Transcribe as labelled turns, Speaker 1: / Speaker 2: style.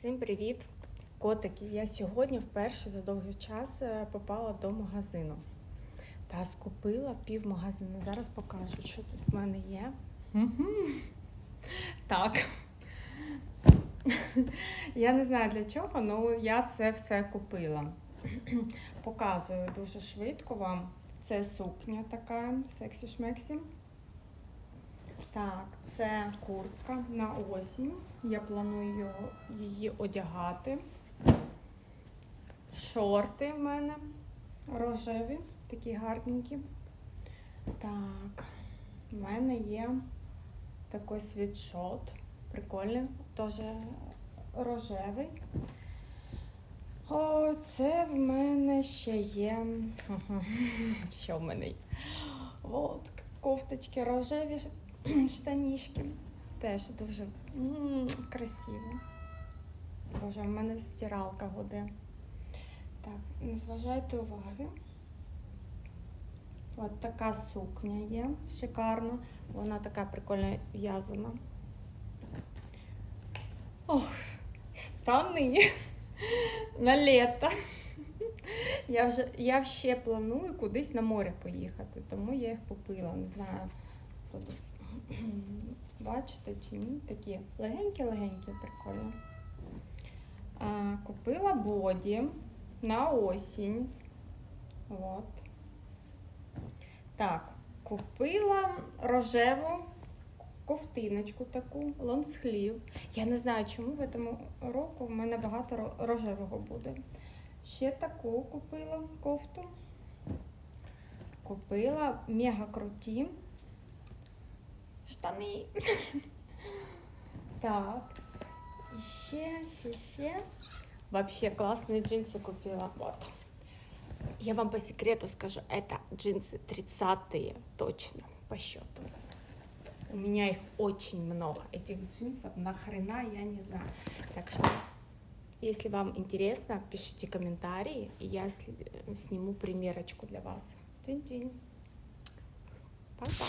Speaker 1: Всім привіт, котики! Я сьогодні вперше за довгий час е, попала до магазину та скупила пів магазину. Зараз покажу, що тут в мене є. Так. Я не знаю для чого, але я це все купила. Показую дуже швидко вам. Це сукня така, сексі-шмексі. Так, це куртка на осінь. Я планую її одягати. Шорти в мене рожеві, такі гарненькі. Так, в мене є такий світшот. Прикольний, теж рожевий. О, це в мене ще є. Що в мене є? От, кофточки рожеві, штанішки. Теж дуже м, красиві. Боже, в мене стиралка гуде. Так, не зважайте уваги. От така сукня є, шикарна. Вона така прикольно в'язана. Ох, штани на літо. Я вже я ще планую кудись на море поїхати, тому я їх купила. Не знаю, бачите чи ні, такі легенькі-легенькі, прикольно. А, купила боді на осінь. От. Так, купила рожеву ковтиночку таку, лонсхлів. Я не знаю, чому в цьому року в мене багато рожевого буде. Ще таку купила кофту. Купила мега круті штани. Так. І ще, ще, ще. Вообще классные джинсы купила. Вот. Я вам по секрету скажу, это джинсы 30-е точно по счету. У меня их очень много, этих джинсов. Нахрена, я не знаю. Так что, если вам интересно, пишите комментарии, и я сли- сниму примерочку для вас. Динь-динь. Пока.